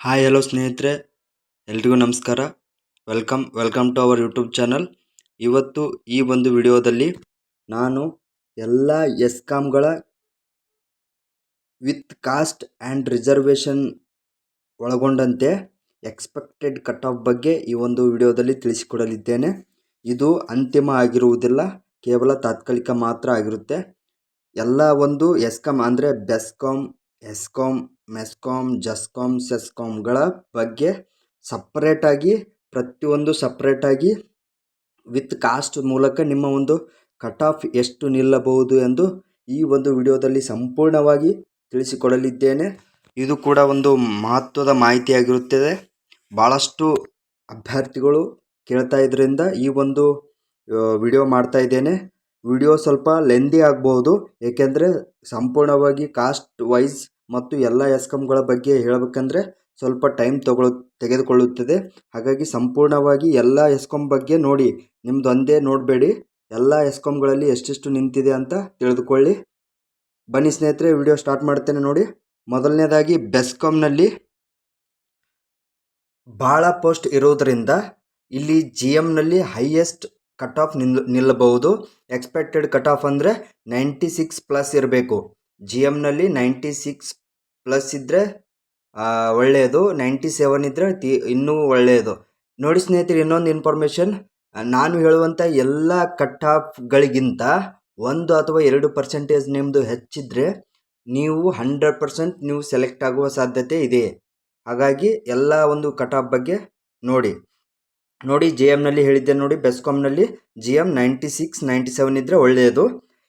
Hi, hello ಸ್ನೇಹಿತರೆ. ಎಲ್ರಿಗೂ ನಮಸ್ಕಾರ. Welcome welcome to our YouTube channel ಇವತ್ತು ಈ ಒಂದು ವಿಡಿಯೋದಲ್ಲಿ ನಾನು ಎಲ್ಲ ಎಸ್ಕಾಮ್ಗಳ ವಿತ್ ಕಾಸ್ಟ್ ಆ್ಯಂಡ್ ರಿಸರ್ವೇಷನ್ ಒಳಗೊಂಡಂತೆ ಎಕ್ಸ್ಪೆಕ್ಟೆಡ್ ಕಟ್ ಆಫ್ ಬಗ್ಗೆ ಈ ಒಂದು ವಿಡಿಯೋದಲ್ಲಿ ತಿಳಿಸಿಕೊಡಲಿದ್ದೇನೆ. ಇದು ಅಂತಿಮ ಆಗಿರುವುದಿಲ್ಲ, ಕೇವಲ ತಾತ್ಕಾಲಿಕ ಮಾತ್ರ ಆಗಿರುತ್ತೆ. ಎಲ್ಲ ಒಂದು ಎಸ್ಕಾಮ್ ಅಂದರೆ ಬೆಸ್ಕಾಮ್ ಎಸ್ಕಾಮ್ ಮೆಸ್ಕಾಮ್ ಜಸ್ಕಾಮ್ ಸೆಸ್ಕಾಮ್ಗಳ ಬಗ್ಗೆ ಸಪ್ರೇಟಾಗಿ, ಪ್ರತಿಯೊಂದು ಸಪ್ರೇಟಾಗಿ ವಿತ್ ಕಾಸ್ಟ್ ಮೂಲಕ ನಿಮ್ಮ ಒಂದು ಕಟ್ ಆಫ್ ಎಷ್ಟು ನಿಲ್ಲಬಹುದು ಎಂದು ಈ ಒಂದು ವಿಡಿಯೋದಲ್ಲಿ ಸಂಪೂರ್ಣವಾಗಿ ತಿಳಿಸಿಕೊಡಲಿದ್ದೇನೆ. ಇದು ಕೂಡ ಒಂದು ಮಹತ್ವದ ಮಾಹಿತಿಯಾಗಿರುತ್ತದೆ. ಭಾಳಷ್ಟು ಅಭ್ಯರ್ಥಿಗಳು ಕೇಳ್ತಾ ಇದರಿಂದ ಈ ಒಂದು ವಿಡಿಯೋ ಮಾಡ್ತಾ ಇದ್ದೇನೆ. ವಿಡಿಯೋ ಸ್ವಲ್ಪ ಲೆಂದಿ ಆಗಬಹುದು, ಏಕೆಂದರೆ ಸಂಪೂರ್ಣವಾಗಿ ಕಾಸ್ಟ್ ವೈಸ್ ಮತ್ತು ಎಲ್ಲ ಎಸ್ಕಮ್ಗಳ ಬಗ್ಗೆ ಹೇಳಬೇಕಂದ್ರೆ ಸ್ವಲ್ಪ ಟೈಮ್ ತಗೊಳ್, ತೆಗೆದುಕೊಳ್ಳುತ್ತದೆ. ಹಾಗಾಗಿ ಸಂಪೂರ್ಣವಾಗಿ ಎಲ್ಲ ಎಸ್ಕಾಮ್ ಬಗ್ಗೆ ನೋಡಿ, ನಿಮ್ದು ಒಂದೇ ನೋಡಬೇಡಿ. ಎಲ್ಲ ಎಸ್ಕಾಮ್ಗಳಲ್ಲಿ ಎಷ್ಟೆಷ್ಟು ನಿಂತಿದೆ ಅಂತ ತಿಳಿದುಕೊಳ್ಳಿ. ಬನ್ನಿ ಸ್ನೇಹಿತರೆ, ವಿಡಿಯೋ ಸ್ಟಾರ್ಟ್ ಮಾಡ್ತೇನೆ ನೋಡಿ. ಮೊದಲನೇದಾಗಿ, ಬೆಸ್ಕಾಮ್ನಲ್ಲಿ ಭಾಳ ಪೋಸ್ಟ್ ಇರೋದರಿಂದ ಇಲ್ಲಿ ಜಿ ಎಮ್ನಲ್ಲಿ ಹೈಯೆಸ್ಟ್ ಕಟ್ ಆಫ್ ನಿಲ್, ನಿಲ್ಲಬಹುದು. ಎಕ್ಸ್ಪೆಕ್ಟೆಡ್ ಕಟ್ ಆಫ್ ಅಂದರೆ ನೈಂಟಿ ಸಿಕ್ಸ್ ಪ್ಲಸ್ ಇರಬೇಕು. ಜಿ ಎಮ್ನಲ್ಲಿ ನೈಂಟಿ ಸಿಕ್ಸ್ ಪ್ಲಸ್ ಇದ್ದರೆ ಒಳ್ಳೆಯದು. ನೈಂಟಿ ಸೆವೆನ್ ಇದ್ದರೆ ತಿ, ಇನ್ನೂ ಒಳ್ಳೆಯದು. ನೋಡಿ ಸ್ನೇಹಿತರೆ, ಇನ್ನೊಂದು ಇನ್ಫಾರ್ಮೇಷನ್ ನಾನು ಹೇಳುವಂಥ ಎಲ್ಲ ಕಟ್ ಆಫ್ಗಳಿಗಿಂತ ಒಂದು ಅಥವಾ ಎರಡು ಪರ್ಸೆಂಟೇಜ್ ನಿಮ್ಮದು ಹೆಚ್ಚಿದ್ರೆ ನೀವು ಹಂಡ್ರೆಡ್ ಪರ್ಸೆಂಟ್ ನೀವು ಸೆಲೆಕ್ಟ್ ಆಗುವ ಸಾಧ್ಯತೆ ಇದೆ. ಹಾಗಾಗಿ ಎಲ್ಲ ಒಂದು ಕಟ್ ಆಫ್ ಬಗ್ಗೆ ನೋಡಿ. ನೋಡಿ ಜಿ ಎಮ್ನಲ್ಲಿ ಹೇಳಿದ್ದೆ ನೋಡಿ ಬೆಸ್ಕಾಮ್ನಲ್ಲಿ G M ninety six ninety seven ಇದ್ದರೆ ಒಳ್ಳೆಯದು.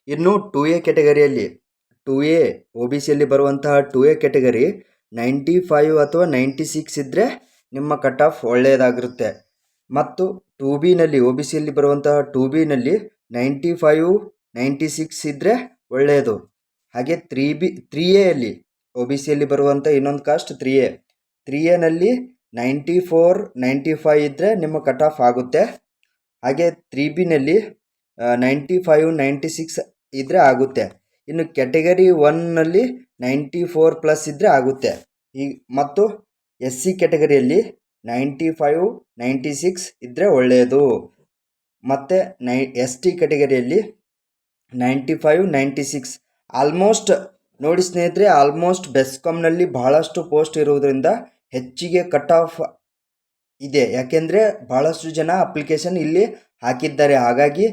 ಇನ್ನು ಟು ಎ ಕೆಟಗರಿಯಲ್ಲಿ ಟು ಎ ಒ ಬಿ ಸಿಯಲ್ಲಿ ಬರುವಂತಹ two A category ninety five ಅಥವಾ ನೈಂಟಿ ಸಿಕ್ಸ್ ಇದ್ದರೆ ನಿಮ್ಮ ಕಟ್ ಆಫ್ ಒಳ್ಳೆಯದಾಗಿರುತ್ತೆ. ಮತ್ತು ಟು ಬಿನಲ್ಲಿ ಒ ಬಿ ಸಿಯಲ್ಲಿ ಬರುವಂತಹ ಟು ಬಿನಲ್ಲಿ ನೈಂಟಿ ಫೈವ್ ನೈಂಟಿ ಸಿಕ್ಸ್ ಇದ್ದರೆ ಒಳ್ಳೆಯದು. ಹಾಗೆ ತ್ರೀ ಬಿ ತ್ರೀ ಎಯಲ್ಲಿ ಒ ಬಿ ಸಿಯಲ್ಲಿ ಬರುವಂಥ ಇನ್ನೊಂದು ಕಾಸ್ಟ್ ತ್ರೀ ಎ ತ್ರೀ ಎನಲ್ಲಿ ನೈಂಟಿ ಫೋರ್ ನೈಂಟಿ ಫೈವ್ ಇದ್ದರೆ ನಿಮ್ಮ ಕಟ್ ಆಫ್ ಆಗುತ್ತೆ. ಹಾಗೆ ತ್ರೀ ಬಿನಲ್ಲಿ ನೈಂಟಿ ಫೈವ್ ನೈಂಟಿ ಸಿಕ್ಸ್ ಇದ್ದರೆ ಆಗುತ್ತೆ. ಇನ್ನು ಕ್ಯಾಟಗರಿ ಒನ್ನಲ್ಲಿ ನೈಂಟಿ ಫೋರ್ ಪ್ಲಸ್ ಇದ್ದರೆ ಆಗುತ್ತೆ. ಈ ಮತ್ತು ಎಸ್ ಸಿ ಕ್ಯಾಟಗರಿಯಲ್ಲಿ ನೈಂಟಿ ಫೈವ್, ನೈಂಟಿ ಸಿಕ್ಸ್ ಇದ್ದರೆ ಒಳ್ಳೆಯದು. ಮತ್ತು ನೈ, S T ಕ್ಯಾಟಗರಿಯಲ್ಲಿ ninety five, ninety six almost ನೋಡಿ ಸ್ನೇಹಿತರೆ, ಆಲ್ಮೋಸ್ಟ್ ಬೆಸ್ಕಾಮ್ನಲ್ಲಿ ಬಹಳಷ್ಟು ಪೋಸ್ಟ್ ಇರುವುದರಿಂದ ಹೆಚ್ಚಿಗೆ ಕಟ್ ಆಫ್ ಇದೆ. ಯಾಕೆಂದರೆ ಭಾಳಷ್ಟು ಜನ ಅಪ್ಲಿಕೇಶನ್ ಇಲ್ಲಿ ಹಾಕಿದ್ದಾರೆ. ಹಾಗಾಗಿ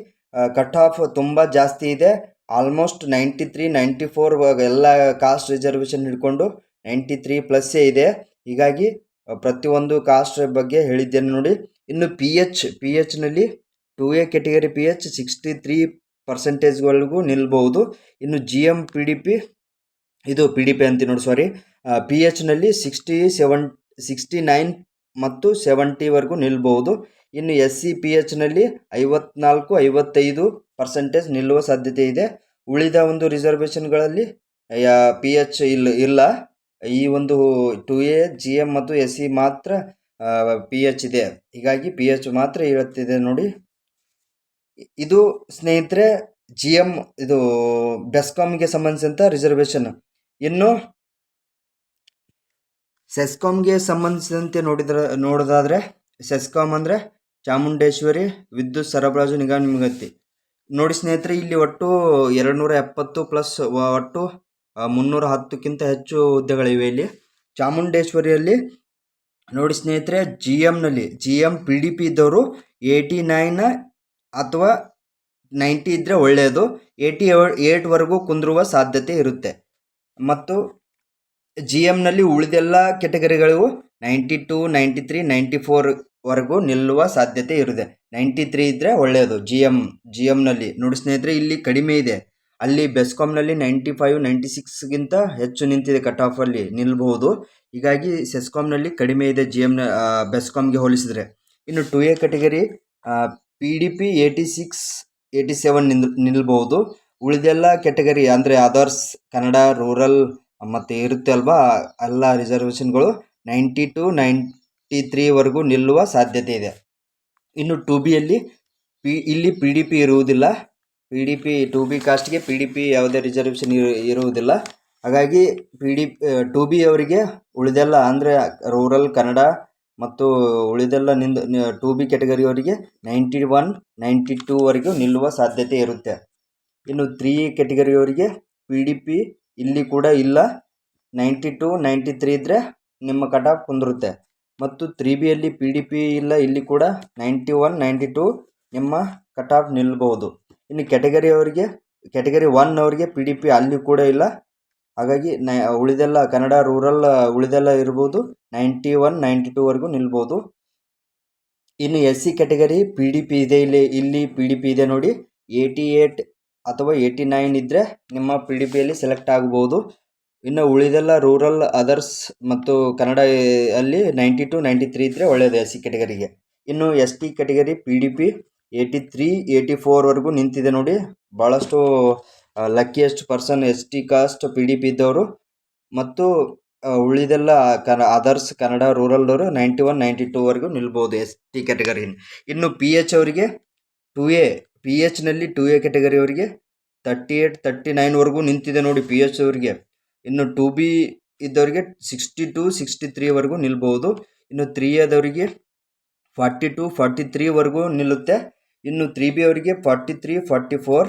ಕಟ್ ಆಫ್ ತುಂಬ ಜಾಸ್ತಿ ಇದೆ. Almost ninety three ninety four ಎಲ್ಲ ಕಾಸ್ಟ್ ರಿಸರ್ವೇಷನ್ ಹಿಡ್ಕೊಂಡು ನೈಂಟಿ ತ್ರೀ ಪ್ಲಸ್ಸೇ ಇದೆ. ಹೀಗಾಗಿ ಪ್ರತಿಯೊಂದು ಕಾಸ್ಟ್ ಬಗ್ಗೆ ಹೇಳಿದ್ದೇನೆ ನೋಡಿ. ಇನ್ನು P H P ಎಚ್ನಲ್ಲಿ two A category P H sixty three ಪರ್ಸೆಂಟೇಜ್ಗಳಿಗೂ ನಿಲ್ಬಹುದು. ಇನ್ನು G M P D P ಇದು ಪಿ ಡಿ ಪಿ ಅಂತೀನಿ ನೋಡಿ ಸಾರಿ ಪಿ ಎಚ್ನಲ್ಲಿ ಸಿಕ್ಸ್ಟಿ ಸೆವೆನ್ ಸಿಕ್ಸ್ಟಿ ನೈನ್ ಮತ್ತು ಸೆವೆಂಟಿವರೆಗೂ ನಿಲ್ಬಹುದು. ಇನ್ನು ಎಸ್ ಸಿ ಪಿ ಎಚ್ನಲ್ಲಿ ಐವತ್ನಾಲ್ಕು, ಐವತ್ತೈದು ಪರ್ಸೆಂಟೇಜ್ ನಿಲ್ಲುವ ಸಾಧ್ಯತೆ ಇದೆ. ಉಳಿದ ಒಂದು ರಿಸರ್ವೇಷನ್ಗಳಲ್ಲಿ ಪಿ ಎಚ್ ಇಲ್ಲ ಇಲ್ಲ. ಈ ಒಂದು ಟು ಎ ಜಿ ಎಂ ಮತ್ತು ಎಸ್ ಸಿ ಮಾತ್ರ ಪಿ ಎಚ್ ಇದೆ. ಹೀಗಾಗಿ ಪಿ ಎಚ್ ಮಾತ್ರ ಇರುತ್ತಿದೆ ನೋಡಿ. ಇದು ಸ್ನೇಹಿತರೆ ಜಿ ಎಂ ಇದು ಬೆಸ್ಕಾಮ್ಗೆ ಸಂಬಂಧಿಸಿದಂಥ ರಿಸರ್ವೇಷನ್ ಇನ್ನು ಸೆಸ್ಕಾಮ್ಗೆ ಸಂಬಂಧಿಸಿದಂತೆ ನೋಡಿದ್ರೆ, ನೋಡೋದಾದರೆ ಸೆಸ್ಕಾಮ್ ಅಂದರೆ ಚಾಮುಂಡೇಶ್ವರಿ ವಿದ್ಯುತ್ ಸರಬರಾಜು ನಿಗಮ ನಿಮಗತ್ತಿ. ನೋಡಿ ಸ್ನೇಹಿತರೆ, ಇಲ್ಲಿ ಒಟ್ಟು ಎರಡು ನೂರ ಎಪ್ಪತ್ತು ಪ್ಲಸ್ ಒಟ್ಟು ಮುನ್ನೂರ ಹತ್ತಕ್ಕಿಂತ ಹೆಚ್ಚು ಹುದ್ದೆಗಳಿವೆ ಇಲ್ಲಿ. ಚಾಮುಂಡೇಶ್ವರಿಯಲ್ಲಿ ನೋಡಿ ಸ್ನೇಹಿತರೆ G ಎಮ್ನಲ್ಲಿ G M P D P ಇದ್ದವರು ಏಯ್ಟಿ ನೈನ್ ಅಥವಾ ನೈಂಟಿ ಇದ್ದರೆ ಒಳ್ಳೆಯದು. ಏಯ್ಟಿ ಏಟ್ವರೆಗೂ ಕುಂದಿರುವ ಸಾಧ್ಯತೆ ಇರುತ್ತೆ. ಮತ್ತು ಜಿ ಎಮ್ನಲ್ಲಿ ಉಳಿದೆಲ್ಲ ಕೆಟಗರಿಗಳಿಗೂ ninety two ninety three ninety ಫೋರ್ವರೆಗೂ ನಿಲ್ಲುವ ಸಾಧ್ಯತೆ ಇರುತ್ತೆ ನೈಂಟಿ ತ್ರೀ ಇದ್ದರೆ ಒಳ್ಳೆಯದು ಜಿ ಎಂ ಜಿ ಎಮ್ನಲ್ಲಿ ನೋಡಿ ಸ್ನೇಹಿತರೆ, ಇಲ್ಲಿ ಕಡಿಮೆ ಇದೆ. ಅಲ್ಲಿ ಬೆಸ್ಕಾಮ್ನಲ್ಲಿ ನೈಂಟಿ ಫೈವ್ ನೈಂಟಿ ಸಿಕ್ಸ್ಗಿಂತ ಹೆಚ್ಚು ನಿಂತಿದೆ ಕಟ್ ಆಫಲ್ಲಿ ನಿಲ್ಬಹುದು. ಹೀಗಾಗಿ ಸೆಸ್ಕಾಮ್ನಲ್ಲಿ ಕಡಿಮೆ ಇದೆ ಜಿ ಎಮ್ನ ಬೆಸ್ಕಾಮ್ಗೆ ಹೋಲಿಸಿದರೆ. ಇನ್ನು two A category P D P eighty six eighty seven ನಿಲ್ ನಿಲ್ಬಹುದು. ಉಳಿದೆಲ್ಲ ಕ್ಯಾಟಗರಿ ಅಂದರೆ ಅದರ್ಸ್ ಕನ್ನಡ ರೂರಲ್ ಮತ್ತು ಇರುತ್ತೆ ಅಲ್ವಾ? ಎಲ್ಲ ರಿಸರ್ವೇಷನ್ಗಳು ನೈಂಟಿ ಟು ನೈಂಟಿ ತ್ರೀವರೆಗೂ ನಿಲ್ಲುವ ಸಾಧ್ಯತೆ ಇದೆ. ಇನ್ನು ಟು ಬಿಯಲ್ಲಿ ಪಿ, ಇಲ್ಲಿ ಪಿ ಡಿ ಪಿ ಇರುವುದಿಲ್ಲ. P D P two B ಕಾಸ್ಟ್ಗೆ P D P ಯಾವುದೇ ರಿಸರ್ವೇಷನ್ ಇರುವುದಿಲ್ಲ. ಹಾಗಾಗಿ ಪಿ ಡಿ ಟು ಬಿ ಅವರಿಗೆ ಉಳಿದೆಲ್ಲ ಅಂದರೆ ರೂರಲ್ ಕನ್ನಡ ಮತ್ತು ಉಳಿದೆಲ್ಲ ನಿಂದ ಟು ಬಿ ಕ್ಯಾಟಗರಿಯವರಿಗೆ ನೈಂಟಿ ಒನ್ ನೈಂಟಿ ಟೂವರೆಗೂ ನಿಲ್ಲುವ ಸಾಧ್ಯತೆ ಇರುತ್ತೆ. ಇನ್ನು ತ್ರೀ ಕ್ಯಾಟಗರಿಯವರಿಗೆ ಪಿ ಡಿ ಪಿ ಇಲ್ಲಿ ಕೂಡ ಇಲ್ಲ. ನೈಂಟಿ ಟೂ ನೈಂಟಿ ತ್ರೀ ಇದ್ದರೆ ನಿಮ್ಮ ಕಟ್ ಆಫ್ ಕುಂದಿರುತ್ತೆ. ಮತ್ತು ತ್ರೀ ಬಿಯಲ್ಲಿ ಪಿ ಡಿ ಪಿ ಇಲ್ಲ, ಇಲ್ಲಿ ಕೂಡ ನೈಂಟಿ ಒನ್ ನೈಂಟಿ ಟೂ ನಿಮ್ಮ ಕಟ್ ಆಫ್ ನಿಲ್ಬೋದು. ಇನ್ನು ಕ್ಯಾಟಗರಿ ಅವರಿಗೆ ಕ್ಯಾಟಗರಿ ಒನ್ ಅವರಿಗೆ ಪಿ ಡಿ ಪಿ ಅಲ್ಲಿ ಕೂಡ ಇಲ್ಲ. ಹಾಗಾಗಿ ನ, ಉಳಿದೆಲ್ಲ ಕನ್ನಡ ರೂರಲ್ ಉಳಿದೆಲ್ಲ ಇರ್ಬೋದು. ನೈಂಟಿ ಒನ್ ನೈಂಟಿ ಟೂವರೆಗೂ ನಿಲ್ಬೋದು. ಇನ್ನು S C category P D P ಇದೆ ಇಲ್ಲಿ ಇಲ್ಲಿ ಪಿ ಡಿ ಪಿ ಇದೆ ನೋಡಿ. ಏಯ್ಟಿ ಏಯ್ಟ್ ಅಥವಾ ಏಯ್ಟಿ ನೈನ್ ಇದ್ದರೆ ನಿಮ್ಮ ಪಿ ಡಿ ಪಿಯಲ್ಲಿ ಸೆಲೆಕ್ಟ್ ಆಗ್ಬೋದು. ಇನ್ನು ಉಳಿದೆಲ್ಲ ರೂರಲ್ ಅದರ್ಸ್ ಮತ್ತು ಕನ್ನಡ ಅಲ್ಲಿ ನೈಂಟಿ ಟು ನೈಂಟಿ ತ್ರೀ ಇದ್ದರೆ ಒಳ್ಳೆಯದು ಎಸ್ ಸಿ ಕೆಟಗರಿಗೆ ಇನ್ನು S T category P D P eighty three eighty ಫೋರ್ವರೆಗೂ ನಿಂತಿದೆ ನೋಡಿ. ಭಾಳಷ್ಟು luckiest person S T caste P D P ಇದ್ದವರು. ಮತ್ತು ಉಳಿದೆಲ್ಲ ಕನ ಅದರ್ಸ್ ಕನ್ನಡ ರೂರಲ್ದವರು ನೈಂಟಿ ಒನ್ ನೈಂಟಿ ಟೂವರೆಗೂ ನಿಲ್ಬೋದು ಎಸ್ ಟಿ ಕ್ಯಾಟಗರಿ ಇನ್ನು ಪಿ ಎಚ್ ಅವರಿಗೆ ಟು ಎ ಪಿ ಎಚ್ನಲ್ಲಿ ಟು ಎ ಕ್ಯಾಟಗರಿ ಅವರಿಗೆ ತರ್ಟಿ ಏಯ್ಟ್ ತರ್ಟಿ ನೈನ್ವರೆಗೂ ನಿಂತಿದೆ ನೋಡಿ ಪಿ ಎಚ್ ಅವರಿಗೆ. ಇನ್ನು ಟು ಬಿ ಇದ್ದವರಿಗೆ ಸಿಕ್ಸ್ಟಿ ಟು ಸಿಕ್ಸ್ಟಿ ತ್ರೀವರೆಗೂ ನಿಲ್ಬೋದು. ಇನ್ನು ತ್ರೀ ಎದವರಿಗೆ ಫಾರ್ಟಿ ಟು ಫಾರ್ಟಿ ತ್ರೀವರೆಗೂ ನಿಲ್ಲುತ್ತೆ. ಇನ್ನು ತ್ರೀ ಬಿ ಅವರಿಗೆ forty three, forty four,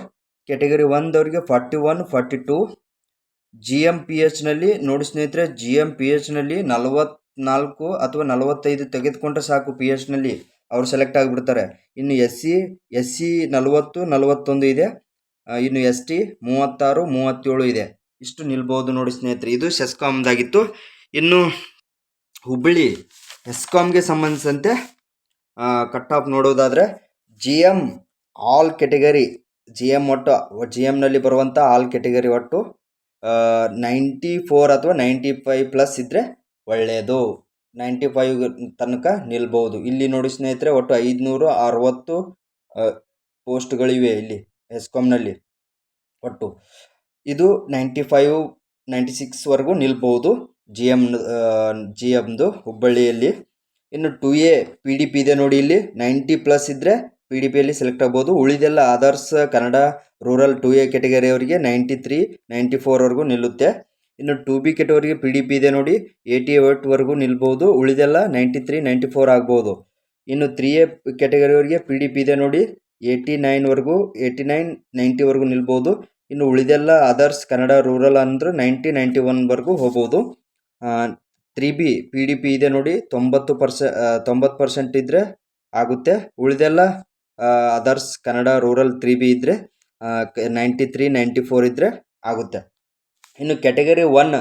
category ಒಂದವರಿಗೆ forty one, forty two. G M P ಎಚ್ನಲ್ಲಿ ನೋಡಿ ಸ್ನೇಹಿತರೆ, ಜಿ ಎಂ ಪಿ ಎಚ್ನಲ್ಲಿ ನಲವತ್ನಾಲ್ಕು ಅಥವಾ ನಲವತ್ತೈದು ತೆಗೆದುಕೊಂಡ್ರೆ ಸಾಕು ಪಿ ಎಚ್ನಲ್ಲಿ ಅವ್ರು ಸೆಲೆಕ್ಟ್ ಆಗಿಬಿಡ್ತಾರೆ. ಇನ್ನು ಎಸ್ ಸಿ ಎಸ್ ಸಿ ನಲವತ್ತು, ನಲವತ್ತೊಂದು ಇದೆ. ಇನ್ನು ಎಸ್ ಟಿ ಮೂವತ್ತಾರು, ಮೂವತ್ತೇಳು ಇದೆ. ಇಷ್ಟು ನಿಲ್ಬೋದು ನೋಡಿ ಸ್ನೇಹಿತರೆ. ಇದು ಸೆಸ್ಕಾಮ್ದಾಗಿತ್ತು ಇನ್ನು ಹುಬ್ಬಳ್ಳಿ ಎಸ್ಕಾಮ್ಗೆ ಸಂಬಂಧಿಸಿದಂತೆ ಕಟ್ ಆಫ್ ನೋಡೋದಾದರೆ G M all category G M ಒಟ್ಟು ಜಿ ಎಮ್ನಲ್ಲಿ ಬರುವಂಥ ಆಲ್ ಕೆಟಗರಿ ಒಟ್ಟು ನೈಂಟಿ ಫೋರ್ ಅಥವಾ ನೈಂಟಿ ಫೈವ್ ಪ್ಲಸ್ ಇದ್ದರೆ ಒಳ್ಳೆಯದು ನೈಂಟಿ ಫೈವ್ ತನಕ ನಿಲ್ಬೋದು. ಇಲ್ಲಿ ನೋಡಿ ಸ್ನೇಹಿತರೆ, ಒಟ್ಟು ಐದುನೂರು ಅರವತ್ತು ಪೋಸ್ಟ್ಗಳಿವೆ ಇಲ್ಲಿ ಎಸ್ಕಾಮ್ನಲ್ಲಿ ಒಟ್ಟು. ಇದು ನೈಂಟಿ ಫೈವ್ ನೈಂಟಿ ಸಿಕ್ಸ್ವರೆಗೂ ನಿಲ್ಬೋದು ಜಿ ಎಂ ಜಿ ಎಮ್ದು ಹುಬ್ಬಳ್ಳಿಯಲ್ಲಿ. ಇನ್ನು two A P D P ಇದೆ ನೋಡಿ ಇಲ್ಲಿ. ನೈಂಟಿ ಪ್ಲಸ್ ಇದ್ದರೆ ಪಿ ಡಿ ಪಿಯಲ್ಲಿ ಸೆಲೆಕ್ಟ್ ಆಗ್ಬೋದು. ಉಳಿದೆಲ್ಲ others Kannada rural two A ಕೆಟಗರಿಯವರಿಗೆ ninety three ninety ಫೋರ್ವರೆಗೂ ನಿಲ್ಲುತ್ತೆ. ಇನ್ನು ಟು ಬಿ ಕೆಟಗರಿಗೆ ಪಿ ಡಿ ಪಿ ಇದೆ ನೋಡಿ. ಏಯ್ಟಿ ಏಟ್ವರೆಗೂ ನಿಲ್ಬೋದು. ಉಳಿದೆಲ್ಲ ನೈಂಟಿ ತ್ರೀ ನೈಂಟಿ ಫೋರ್ ಆಗ್ಬೋದು. ಇನ್ನು ತ್ರೀ ಎ ಕೆಟಗರಿಯವರಿಗೆ ಪಿ ಡಿ ಪಿ ಇದೆ ನೋಡಿ. ಏಯ್ಟಿ ನೈನ್ವರೆಗೂ ಏಯ್ಟಿ ನೈನ್ ನೈಂಟಿವರೆಗೂ ನಿಲ್ಬೋದು. ಇನ್ನು ಉಳಿದೆಲ್ಲ ಅದರ್ಸ್ ಕನ್ನಡ ರೂರಲ್ ಅಂದ್ರೆ ನೈಂಟಿ ನೈಂಟಿ ಒನ್ವರೆಗೂ ಹೋಗ್ಬೋದು. Three B P D P ಇದೆ ನೋಡಿ, ತೊಂಬತ್ತು ಪರ್ಸೆ ತೊಂಬತ್ತು ಪರ್ಸೆಂಟ್ ಇದ್ದರೆ ಆಗುತ್ತೆ. ಉಳಿದೆಲ್ಲ others Kannada rural three B ಇದ್ದರೆ ನೈಂಟಿ ತ್ರೀ ನೈಂಟಿ ಫೋರ್ ಇದ್ದರೆ ಆಗುತ್ತೆ. ಇನ್ನು category one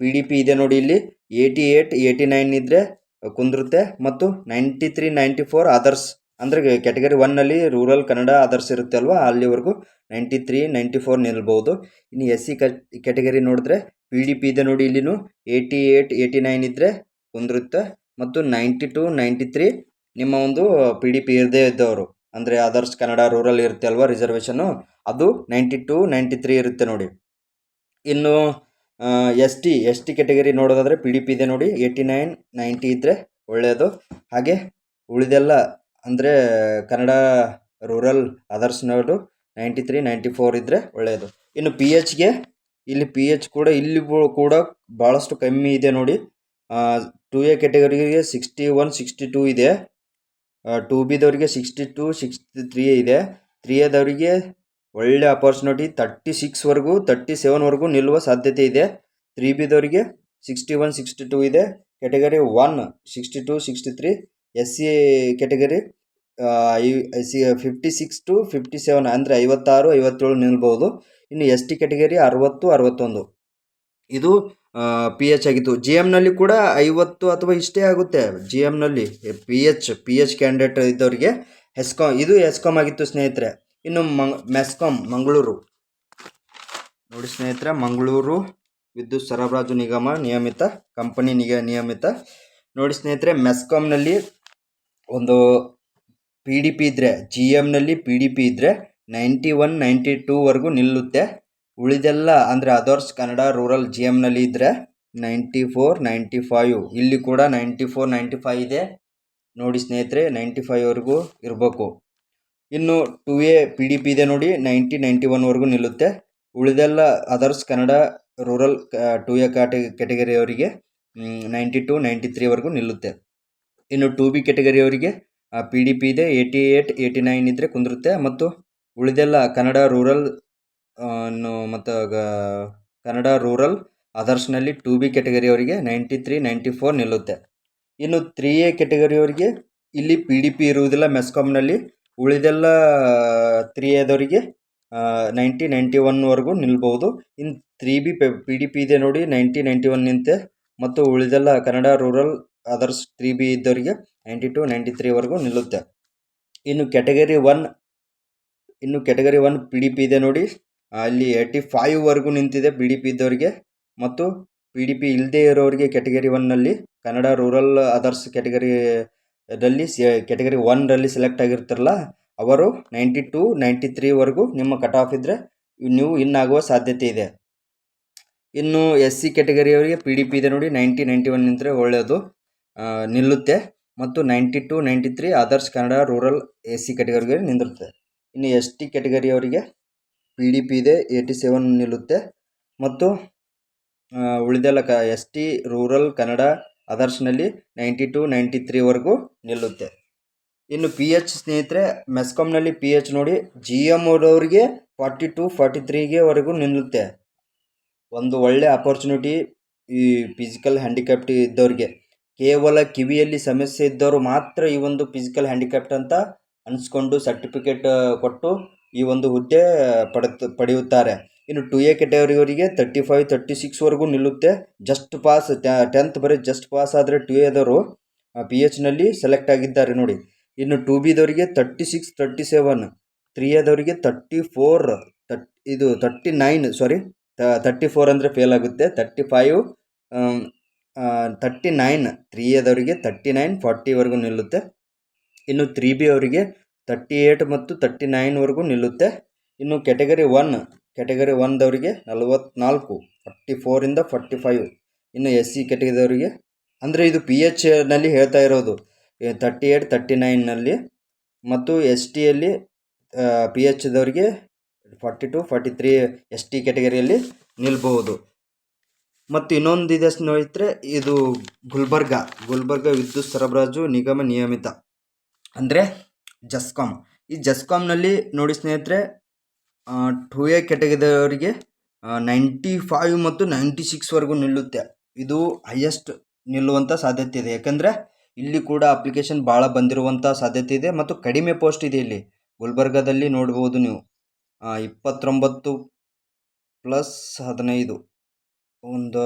P D P ಇದೆ ನೋಡಿ ಇಲ್ಲಿ. ಏಯ್ಟಿ ಏಯ್ಟ್ ಏಯ್ಟಿ ನೈನ್ ಇದ್ದರೆ ಕುಂದಿರುತ್ತೆ. ಮತ್ತು ninety three ninety four others ಅಂದರೆ ಕ್ಯಾಟಗರಿ ಒನ್ನಲ್ಲಿ ರೂರಲ್ ಕನ್ನಡ ಅದರ್ಸ್ ಇರುತ್ತೆ ಅಲ್ವಾ? ಅಲ್ಲಿವರೆಗೂ ನೈಂಟಿ ತ್ರೀ ನೈಂಟಿ ಫೋರ್ ನಿಲ್ಬೋದು. ಇನ್ನು ಎಸ್ ಸಿ ಕ್ಯಾಟಗರಿ ನೋಡಿದ್ರೆ ಪಿ ಡಿ ಪಿ ಇದೆ ನೋಡಿ ಇಲ್ಲಿನೂ. ಏಯ್ಟಿ ಏಯ್ಟ್ ಏಯ್ಟಿ ನೈನ್ ಇದ್ದರೆ ಕುಂದಿರುತ್ತೆ. ಮತ್ತು ನೈಂಟಿ ಟು ನೈಂಟಿ ತ್ರೀ ನಿಮ್ಮ ಒಂದು ಪಿ ಡಿ ಪಿ ಇರದೇ ಇದ್ದವರು. ಅಂದರೆ ಅದರ್ಸ್ ಕನ್ನಡ ರೂರಲ್ ಇರುತ್ತೆ ಅಲ್ವಾ ರಿಸರ್ವೇಷನ್ನು ಅದು ನೈಂಟಿ ಟು ನೈಂಟಿ ತ್ರೀ ಇರುತ್ತೆ ನೋಡಿ. ಇನ್ನು S T S T category ನೋಡೋದಾದರೆ ಪಿ ಡಿ ಪಿ ಇದೆ ನೋಡಿ. ಏಯ್ಟಿ ನೈನ್ ನೈಂಟಿ ಇದ್ದರೆ ಒಳ್ಳೆಯದು ಹಾಗೆ ಉಳಿದೆಲ್ಲ ಅಂದರೆ ಕನ್ನಡ ರೂರಲ್ ಅದರ್ಸ್ನವರು ನೈಂಟಿ ತ್ರೀ ನೈಂಟಿ ಫೋರ್ ಇದ್ದರೆ ಒಳ್ಳೆಯದು ಇನ್ನು ಪಿ ಎಚ್ಗೆ ಇಲ್ಲಿ ಪಿ ಎಚ್ ಕೂಡ, ಇಲ್ಲಿ ಕೂಡ ಭಾಳಷ್ಟು ಕಮ್ಮಿ ಇದೆ ನೋಡಿ. ಟು ಎ ಕೆಟಗರಿಗೆ ಸಿಕ್ಸ್ಟಿ ಒನ್ ಸಿಕ್ಸ್ಟಿ ಟೂ ಇದೆ. ಟೂ ಬಿದವರಿಗೆ ಸಿಕ್ಸ್ಟಿ ಟೂ ಸಿಕ್ಸ್ಟಿ ತ್ರೀ ಇದೆ. ತ್ರೀ ಎದವರಿಗೆ ಒಳ್ಳೆ ಅಪರ್ಚುನಿಟಿ ತರ್ಟಿ ಸಿಕ್ಸ್ವರೆಗೂ ತರ್ಟಿ ಸೆವೆನ್ವರೆಗೂ ನಿಲ್ಲುವ ಸಾಧ್ಯತೆ ಇದೆ. ತ್ರೀ ಬಿದವರಿಗೆ ಸಿಕ್ಸ್ಟಿ ಒನ್ ಸಿಕ್ಸ್ಟಿ ಟೂ ಇದೆ. Category one sixty two sixty three S C category C fifty six to fifty seven ಅಂದರೆ ಐವತ್ತಾರು, ಐವತ್ತೇಳು ನಿಲ್ಬೋದು. ಇನ್ನು ಎಸ್ ಟಿ ಕೆಟಗರಿ ಅರವತ್ತು, ಅರವತ್ತೊಂದು. ಇದು ಪಿ ಎಚ್ ಆಗಿತ್ತು. ಜಿ ಎಮ್ನಲ್ಲಿ ಕೂಡ ಐವತ್ತು ಅಥವಾ ಇಷ್ಟೇ ಆಗುತ್ತೆ. G ಎಮ್ನಲ್ಲಿ P H P H candidate ಇದ್ದವರಿಗೆ ಎಸ್ಕಾಮ್ ಇದು ಎಸ್ಕಾಮ್ ಆಗಿತ್ತು ಸ್ನೇಹಿತರೆ. ಇನ್ನು ಮಂಗ್ ಮೆಸ್ಕಾಮ್ ಮಂಗಳೂರು. ನೋಡಿ ಸ್ನೇಹಿತರೆ, ಮಂಗಳೂರು ವಿದ್ಯುತ್ ಸರಬರಾಜು ನಿಗಮ ನಿಯಮಿತ, ಕಂಪನಿ ನಿಗ, ನಿಯಮಿತ. ನೋಡಿ ಸ್ನೇಹಿತರೆ ಮೆಸ್ಕಾಮ್ನಲ್ಲಿ ಒಂದು ಪಿ ಡಿ ಪಿ ಇದ್ದರೆ ಜಿ ಎಮ್ನಲ್ಲಿ ಪಿ ಡಿ ಪಿ ಇದ್ದರೆ ನೈಂಟಿ ಒನ್ ನೈಂಟಿ ಟೂವರೆಗೂ ನಿಲ್ಲುತ್ತೆ. ಉಳಿದೆಲ್ಲ ಅಂದರೆ ಅದರ್ಸ್ ಕನ್ನಡ ರೂರಲ್ ಜಿ ಎಮ್ನಲ್ಲಿ ಇದ್ದರೆ ನೈಂಟಿ ಫೋರ್ ನೈಂಟಿ ಫೈವ್ ಇಲ್ಲಿ ಕೂಡ ನೈಂಟಿ ಫೋರ್ ನೈಂಟಿ ಫೈವ್ ಇದೆ. ನೋಡಿ ಸ್ನೇಹಿತರೆ ನೈಂಟಿ ಫೈವ್ವರೆಗೂ ಇರಬೇಕು. ಇನ್ನು two A P D P ಇದೆ ನೋಡಿ ನೈಂಟಿ ನೈಂಟಿ ಒನ್ವರೆಗೂ ನಿಲ್ಲುತ್ತೆ. ಉಳಿದೆಲ್ಲ others Kannada rural two A ಕ್ಯಾಟೆ ಕೆಟಗರಿಯವರಿಗೆ ನೈಂಟಿ ಟು ನೈಂಟಿ ತ್ರೀವರೆಗೂ ನಿಲ್ಲುತ್ತೆ. ಇನ್ನು two B ಕೆಟಗರಿಯವರಿಗೆ P D P eighty eight eighty nine nine ಇದ್ದರೆ ಕುಂದಿರುತ್ತೆ. ಮತ್ತು ಉಳಿದೆಲ್ಲ ಕನ್ನಡ ರೂರಲ್ ಮತ್ತು ಕನ್ನಡ ರೂರಲ್ ಅದರ್ಸ್ನಲ್ಲಿ ಟು ಬಿ ಕೆಟಗರಿಯವರಿಗೆ ನೈಂಟಿ ತ್ರೀ ನೈಂಟಿ ಫೋರ್ ನಿಲ್ಲುತ್ತೆ. ಇನ್ನು ತ್ರೀ ಎ ಕೆಟಗರಿಯವರಿಗೆ ಇಲ್ಲಿ ಪಿ ಡಿ ಪಿ ಇರುವುದಿಲ್ಲ ಮೆಸ್ಕಾಮ್ನಲ್ಲಿ ಉಳಿದೆಲ್ಲ ತ್ರೀ ಎದವರಿಗೆ ನೈಂಟಿ ನೈಂಟಿ ಒನ್ವರೆಗೂ ನಿಲ್ಬೋದು ಇನ್ನು three B P D P ಇದೆ ನೋಡಿ ನೈಂಟಿ ನೈಂಟಿ ಒನ್ ನಿಂತೆ. ಮತ್ತು ಉಳಿದೆಲ್ಲ Kannada rural others three B ಇದ್ದವರಿಗೆ ನೈಂಟಿ ಟು ನೈಂಟಿ ತ್ರೀವರೆಗೂ ನಿಲ್ಲುತ್ತೆ. ಇನ್ನು ಕ್ಯಾಟಗರಿ ಒನ್ ಇನ್ನು category one P D P ಇದೆ ನೋಡಿ. ಅಲ್ಲಿ ಏಯ್ಟಿ ಫೈವ್ವರೆಗೂ ನಿಂತಿದೆ ಪಿ ಡಿ ಪಿ ಇದ್ದವರಿಗೆ. ಮತ್ತು ಪಿ ಡಿ ಪಿ ಇಲ್ಲದೇ ಇರೋರಿಗೆ ಕ್ಯಾಟಗರಿ ಒನ್ನಲ್ಲಿ ಕನ್ನಡ ರೂರಲ್ ಅದರ್ಸ್ ಕೆಟಗರಿದಲ್ಲಿ ಸಿ ಕೆಟಗರಿ ಒನ್ನಲ್ಲಿ ಸೆಲೆಕ್ಟ್ ಆಗಿರ್ತಾರಲ್ಲ, ಅವರು ನೈಂಟಿ ಟು ನೈಂಟಿ ತ್ರೀವರೆಗೂ ನಿಮ್ಮ ಕಟ್ ಆಫ್ ಇದ್ದರೆ ನೀವು ಇನ್ ಆಗುವ ಸಾಧ್ಯತೆ ಇದೆ. ಇನ್ನು ಎಸ್ ಸಿ ಕ್ಯಾಟಗರಿಯವರಿಗೆ ಪಿ ಡಿ ಪಿ ಇದೆ ನೋಡಿ ನೈಂಟಿ ನೈಂಟಿ ಒನ್ ನಿಂತರೆ ಒಳ್ಳೆಯದು ನಿಲ್ಲುತ್ತೆ ಮತ್ತು ninety two ninety three others Kannada rural A C ಕ್ಯಾಟಗರಿಗೆ ನಿಂದಿರುತ್ತೆ. ಇನ್ನು ಎಸ್ ಟಿ ಕ್ಯಾಟಗರಿಯವರಿಗೆ ಪಿ ಡಿ ಪಿ ಇದೆ ಏಯ್ಟಿ ಸೆವೆನ್ ನಿಲ್ಲುತ್ತೆ. ಮತ್ತು ಉಳಿದೆಲ್ಲ ಕ, ಎಸ್ ಟಿ ರೂರಲ್ ಕನ್ನಡ ಅದರ್ಸ್ನಲ್ಲಿ ನೈಂಟಿ ಟು ನೈಂಟಿ ತ್ರೀವರೆಗೂ ನಿಲ್ಲುತ್ತೆ. ಇನ್ನು ಪಿ ಎಚ್ ಸ್ನೇಹಿತರೆ ಮೆಸ್ಕಾಮ್ನಲ್ಲಿ ಪಿ ಎಚ್ ನೋಡಿ, ಜಿ ಎಂ ಅವರವರಿಗೆ ಫಾರ್ಟಿ ಟು, ಫಾರ್ಟಿ ತ್ರೀಗೆವರೆಗೂ ನಿಲ್ಲುತ್ತೆ. ಒಂದು ಒಳ್ಳೆ ಅಪರ್ಚುನಿಟಿ ಈ ಫಿಸಿಕಲ್ ಹ್ಯಾಂಡಿಕ್ಯಾಪ್ಟ್ ಇದ್ದವ್ರಿಗೆ. ಕೇವಲ ಕಿವಿಯಲ್ಲಿ ಸಮಸ್ಯೆ ಇದ್ದವರು ಮಾತ್ರ ಈ ಒಂದು ಫಿಸಿಕಲ್ ಹ್ಯಾಂಡಿಕ್ಯಾಪ್ಟ್ ಅಂತ ಅನಿಸ್ಕೊಂಡು ಸರ್ಟಿಫಿಕೇಟ್ ಕೊಟ್ಟು ಈ ಒಂದು ಹುದ್ದೆ ಪಡೆಯುತ್ತಾರೆ. ಇನ್ನು ಟು ಎ ಕೆಟಗರಿಯವರಿಗೆ ತರ್ಟಿ ಫೈವ್ ತರ್ಟಿ ಸಿಕ್ಸ್ವರೆಗೂ ನಿಲ್ಲುತ್ತೆ ಜಸ್ಟ್ ಪಾಸ್ ಟೆಂತ್ ಬರೀ ಜಸ್ಟ್ ಪಾಸ್ ಆದರೆ ಟು ಎದವರು ಪಿ ಎಚ್ನಲ್ಲಿ ಸೆಲೆಕ್ಟ್ ಆಗಿದ್ದಾರೆ ನೋಡಿ. ಇನ್ನು two ಬಿದವರಿಗೆ thirty six thirty seven three ಎದವರಿಗೆ thirty four ತಟ್ ಇದು thirty nine sorry thirty four ಅಂದರೆ ಫೇಲ್ ಆಗುತ್ತೆ. Thirty five thirty nine three ಎದವರಿಗೆ thirty nine ಫಾರ್ಟಿವರೆಗೂ ನಿಲ್ಲುತ್ತೆ. ಇನ್ನು ತ್ರೀ ಬಿ ಅವರಿಗೆ ತರ್ಟಿ ಏಯ್ಟ್ ಮತ್ತು ತರ್ಟಿ ನೈನ್ವರೆಗೂ ನಿಲ್ಲುತ್ತೆ. ಇನ್ನು ಕ್ಯಾಟಗರಿ ಒನ್ ಕ್ಯಾಟಗರಿ ಒನ್ದವರಿಗೆ ನಲವತ್ನಾಲ್ಕು ಫಾರ್ಟಿ ಫೋರಿಂದ ಫಾರ್ಟಿ ಫೈವ್ ಇನ್ನು ಎಸ್ ಸಿ ಕ್ಯಾಟಗರಿದವರಿಗೆ ಅಂದರೆ ಇದು ಪಿ ಎಚ್ನಲ್ಲಿ ಹೇಳ್ತಾ ಇರೋದು. ತರ್ಟಿ ಏಯ್ಟ್ ತರ್ಟಿ ನೈನ್ನಲ್ಲಿ ಮತ್ತು ಎಸ್ ಟಿಯಲ್ಲಿ P ಎಚ್ದವರಿಗೆ forty two forty three S T ಕ್ಯಾಟಗರಿಯಲ್ಲಿ ನಿಲ್ಬಹುದು. ಮತ್ತು ಇನ್ನೊಂದು ಇದೆ ಸ್ನೇಹಿತರೆ, ಇದು ಗುಲ್ಬರ್ಗ. ಗುಲ್ಬರ್ಗ ವಿದ್ಯುತ್ ಸರಬರಾಜು ನಿಗಮ ನಿಯಮಿತ. ಅಂದರೆ ಜಸ್ಕಾಮ್ ಈ ಜಸ್ಕಾಮ್ನಲ್ಲಿ ನೋಡಿ ಸ್ನೇಹಿತರೆ ಟು ಎ ಕೆಟಗರಿದವರಿಗೆ ನೈಂಟಿ ಫೈವ್ ಮತ್ತು ನೈಂಟಿ ಸಿಕ್ಸ್ವರೆಗೂ ನಿಲ್ಲುತ್ತೆ. ಇದು ಹೈಯೆಸ್ಟ್ ನಿಲ್ಲುವಂಥ ಸಾಧ್ಯತೆ ಇದೆ. ಯಾಕಂದರೆ ಇಲ್ಲಿ ಕೂಡ ಅಪ್ಲಿಕೇಶನ್ ಭಾಳ ಬಂದಿರುವಂಥ ಸಾಧ್ಯತೆ ಇದೆ ಮತ್ತು ಕಡಿಮೆ ಪೋಸ್ಟ್ ಇದೆ ಇಲ್ಲಿ. ಗುಲ್ಬರ್ಗದಲ್ಲಿ ನೋಡ್ಬೋದು ನೀವು. ಇಪ್ಪತ್ತೊಂಬತ್ತು ಪ್ಲಸ್ ಹದಿನೈದು. ಒಂದು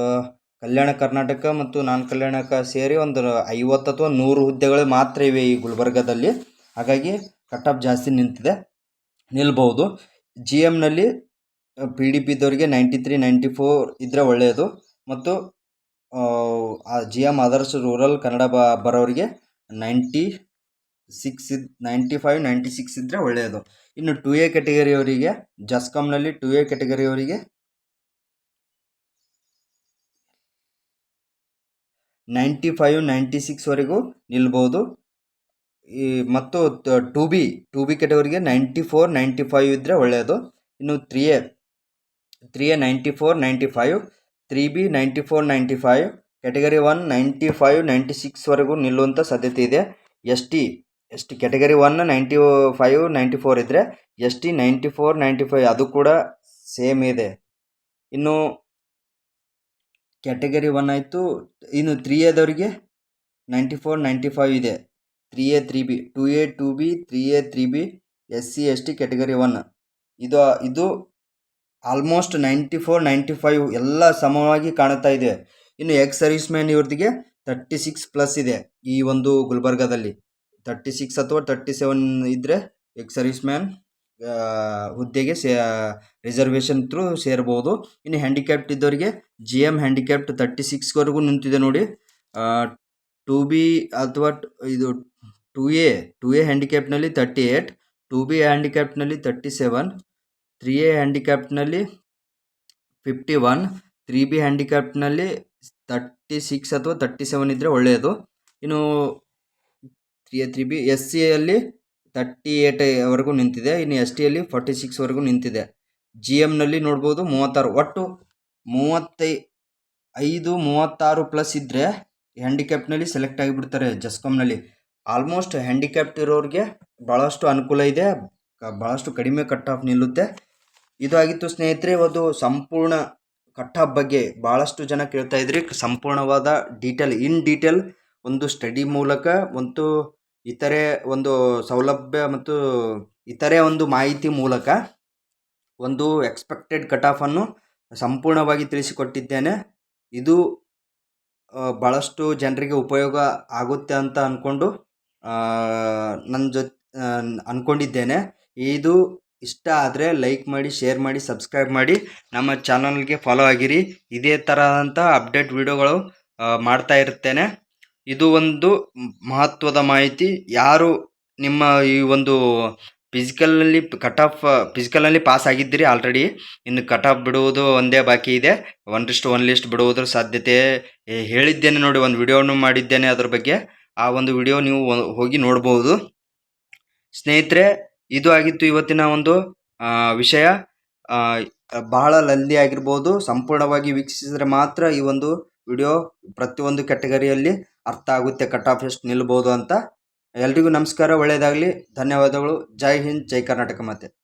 ಕಲ್ಯಾಣ ಕರ್ನಾಟಕ ಮತ್ತು ನಾನ್ ಕಲ್ಯಾಣಕ ಸೇರಿ ಒಂದು ಐವತ್ತು ಅಥವಾ ನೂರು ಹುದ್ದೆಗಳು ಮಾತ್ರ ಇವೆ ಈ ಗುಲ್ಬರ್ಗದಲ್ಲಿ. ಹಾಗಾಗಿ ಕಟ್ ಜಾಸ್ತಿ ನಿಂತಿದೆ. ನಿಲ್ಬಹುದು. ಜಿ ಎಮ್ನಲ್ಲಿ ಪಿ ಡಿ ಪಿ ಇದ್ದವರಿಗೆ ನೈಂಟಿ ತ್ರೀ ನೈಂಟಿ ಫೋರ್ ಇದ್ದರೆ ಒಳ್ಳೆಯದು ಮತ್ತು G M others rural Kannada ಬ, ಬರೋರಿಗೆ ನೈಂಟಿ ಸಿಕ್ಸ್ ಇದ್ ನೈಂಟಿ ಫೈವ್ ನೈಂಟಿ ಸಿಕ್ಸ್ ಇದ್ದರೆ ಒಳ್ಳೆಯದು ಇನ್ನು ಟು ಎ ಕ್ಯಾಟಗರಿಯವರಿಗೆ ಜಸ್ಕಾಮ್ನಲ್ಲಿ ಟು ಎ ಕೆಟಗರಿಯವರಿಗೆ ನೈಂಟಿ ಫೈವ್, ನೈಂಟಿ ಸಿಕ್ಸ್ವರೆಗೂ ನಿಲ್ಬೋದು. ಈ ಮತ್ತು ಟು ಬಿ ಟು ಬಿ ಕೆಟಗರಿಗೆ ನೈಂಟಿ ಫೋರ್, ನೈಂಟಿ ಫೈವ್ ಇದ್ದರೆ ಒಳ್ಳೆಯದು ಇನ್ನು three A three A ninety four, ninety five, three B ninety four, ninety five category one ninety five, ninety ಸಿಕ್ಸ್ವರೆಗೂ ನಿಲ್ಲುವಂಥ ಸಾಧ್ಯತೆ ಇದೆ. S T S T category one ninety five, ninety four ಇದ್ದರೆ S T ninety four, ninety five, ಅದು ಕೂಡ same ಇದೆ. ಇನ್ನು category one ಆಯಿತು. ಇನ್ನು ತ್ರೀ ಎದವರಿಗೆ ನೈಂಟಿ ಫೋರ್ ನೈಂಟಿ ಫೈವ್ ಇದೆ. Three A three B two A two B three A three B S C S T category one ಇದು ಇದು almost ninety four ninety five ಎಲ್ಲ ಸಮವಾಗಿ ಕಾಣುತ್ತಾ ಇದೆ. ಇನ್ನು ಎಕ್ಸ್ ಸರ್ವಿಸ್ ಮ್ಯಾನ್ ಇವ್ರದಿಗೆ ತರ್ಟಿ ಸಿಕ್ಸ್ ಪ್ಲಸ್ ಇದೆ ಈ ಒಂದು ಗುಲ್ಬರ್ಗಾದಲ್ಲಿ. ತರ್ಟಿ ಸಿಕ್ಸ್ ಅಥವಾ ತರ್ಟಿ ಸೆವೆನ್ ಇದ್ದರೆ ಎಕ್ಸ್ ಸರ್ವಿಸ್ ಮ್ಯಾನ್ ಹುದ್ದೆಗೆ ಸೇ ರಿಸರ್ವೇಷನ್ ಥ್ರೂ ಸೇರ್ಬೋದು. ಇನ್ನು ಹ್ಯಾಂಡಿಕ್ಯಾಪ್ಟ್ ಇದ್ದವರಿಗೆ G M handicapped thirty six ನಿಂತಿದೆ ನೋಡಿ. ಟು ಬಿ ಅಥವಾ ಇದು ಟು ಎ ಟು ಎ ಹ್ಯಾಂಡಿಕ್ಯಾಪ್ನಲ್ಲಿ ತರ್ಟಿ ಏಯ್ಟ್ ಟು ಬಿ ಹ್ಯಾಂಡಿಕ್ಯಾಪ್ಟ್ನಲ್ಲಿ ತರ್ಟಿ ಸೆವೆನ್ ತ್ರೀ ಎ ಹ್ಯಾಂಡಿಕ್ಯಾಪ್ಟ್ನಲ್ಲಿ ಫಿಫ್ಟಿ ಒನ್ ತ್ರೀ ಬಿ ಹ್ಯಾಂಡಿಕ್ಯಾಪ್ಟ್ನಲ್ಲಿ ತರ್ಟಿ ಸಿಕ್ಸ್ ಅಥವಾ ತರ್ಟಿ ಸೆವೆನ್ ಇದ್ದರೆ ಒಳ್ಳೆಯದು. ಇನ್ನು three A three B S ಸಿಯಲ್ಲಿ ತರ್ಟಿ ವರೆಗೂ ನಿಂತಿದೆ. ಇನ್ನು ಎಸ್ ಟಿಯಲ್ಲಿ ಫಾರ್ಟಿ ಸಿಕ್ಸ್ವರೆಗೂ ನಿಂತಿದೆ. ಜಿ ಎಮ್ನಲ್ಲಿ ನೋಡ್ಬೋದು ಮೂವತ್ತಾರು, ಒಟ್ಟು ಮೂವತ್ತೈ ಐದು ಮೂವತ್ತಾರು ಪ್ಲಸ್ ಇದ್ದರೆ ಹ್ಯಾಂಡಿಕ್ಯಾಪ್ನಲ್ಲಿ ಸೆಲೆಕ್ಟ್ ಆಗಿಬಿಡ್ತಾರೆ ಜಸ್ಕಾಮ್ನಲ್ಲಿ ಆಲ್ಮೋಸ್ಟ್ ಹ್ಯಾಂಡಿಕ್ಯಾಪ್ಟ್ ಇರೋರಿಗೆ ಭಾಳಷ್ಟು ಅನುಕೂಲ ಇದೆ. ಭಾಳಷ್ಟು ಕಡಿಮೆ ಕಟ್ ಆಫ್ ನಿಲ್ಲುತ್ತೆ. ಇದು ಆಗಿತ್ತು ಸ್ನೇಹಿತರೆ ಒಂದು ಸಂಪೂರ್ಣ ಕಟ್ ಆಫ್ ಬಗ್ಗೆ ಭಾಳಷ್ಟು ಜನ ಕೇಳ್ತಾ ಇದ್ರಿ. ಸಂಪೂರ್ಣವಾದ ಡೀಟೇಲ್ ಇನ್ ಡೀಟೇಲ್ ಒಂದು ಸ್ಟಡಿ ಮೂಲಕ ಮತ್ತು ಇತರೆ ಒಂದು ಸೌಲಭ್ಯ ಮತ್ತು ಇತರೆ ಒಂದು ಮಾಹಿತಿ ಮೂಲಕ ಒಂದು ಎಕ್ಸ್ಪೆಕ್ಟೆಡ್ ಕಟ್ ಆಫನ್ನು ಸಂಪೂರ್ಣವಾಗಿ ತಿಳಿಸಿಕೊಟ್ಟಿದ್ದೇನೆ. ಇದು ಭಾಳಷ್ಟು ಜನರಿಗೆ ಉಪಯೋಗ ಆಗುತ್ತೆ ಅಂತ ಅಂದ್ಕೊಂಡು ನನ್ನ ಜೊತೆ ಅಂದ್ಕೊಂಡಿದ್ದೇನೆ ಇದು ಇಷ್ಟ ಆದರೆ ಲೈಕ್ ಮಾಡಿ ಶೇರ್ ಮಾಡಿ ಸಬ್ಸ್ಕ್ರೈಬ್ ಮಾಡಿ, ನಮ್ಮ ಚಾನಲ್ಗೆ ಫಾಲೋ ಆಗಿರಿ. ಇದೇ ಥರದಂಥ ಅಪ್ಡೇಟ್ ವೀಡಿಯೋಗಳು ಮಾಡ್ತಾ ಇರ್ತೇನೆ. ಇದು ಒಂದು ಮಹತ್ವದ ಮಾಹಿತಿ. ಯಾರು ನಿಮ್ಮ ಈ ಒಂದು ಫಿಸಿಕಲ್ನಲ್ಲಿ ಕಟ್ ಆಫ್ ಫಿಸಿಕಲ್ನಲ್ಲಿ ಪಾಸ್ ಆಗಿದ್ದೀರಿ ಆಲ್ರೆಡಿ ಇನ್ನು ಕಟ್ ಆಫ್ ಬಿಡುವುದು ಒಂದೇ ಬಾಕಿ ಇದೆ. ಒನ್ ಲಿಸ್ಟ್ ಒನ್ ಲಿಸ್ಟ್ ಬಿಡುವುದರ ಸಾಧ್ಯತೆ ಹೇಳಿದ್ದೇನೆ ನೋಡಿ, ಒಂದು ವಿಡಿಯೋನು ಮಾಡಿದ್ದೇನೆ ಅದ್ರ ಬಗ್ಗೆ. ಆ ಒಂದು ವಿಡಿಯೋ ನೀವು ಹೋಗಿ ನೋಡ್ಬೋದು. ಸ್ನೇಹಿತರೆ, ಇದು ಆಗಿತ್ತು ಇವತ್ತಿನ ಒಂದು ವಿಷಯ. ಬಹಳ ಲಂದಿ ಆಗಿರ್ಬೋದು. ಸಂಪೂರ್ಣವಾಗಿ ವೀಕ್ಷಿಸಿದರೆ ಮಾತ್ರ ಈ ಒಂದು ವಿಡಿಯೋ ಪ್ರತಿಯೊಂದು ಕ್ಯಾಟಗರಿಯಲ್ಲಿ ಅರ್ಥ ಆಗುತ್ತೆ ಕಟ್ ಆಫ್ ಎಷ್ಟು ನಿಲ್ಬೋದು ಅಂತ. ಎಲ್ರಿಗೂ ನಮಸ್ಕಾರ, ಒಳ್ಳೆಯದಾಗಲಿ. ಧನ್ಯವಾದಗಳು. ಜೈ ಹಿಂದ್, ಜೈ ಕರ್ನಾಟಕ ಮಾತೆ.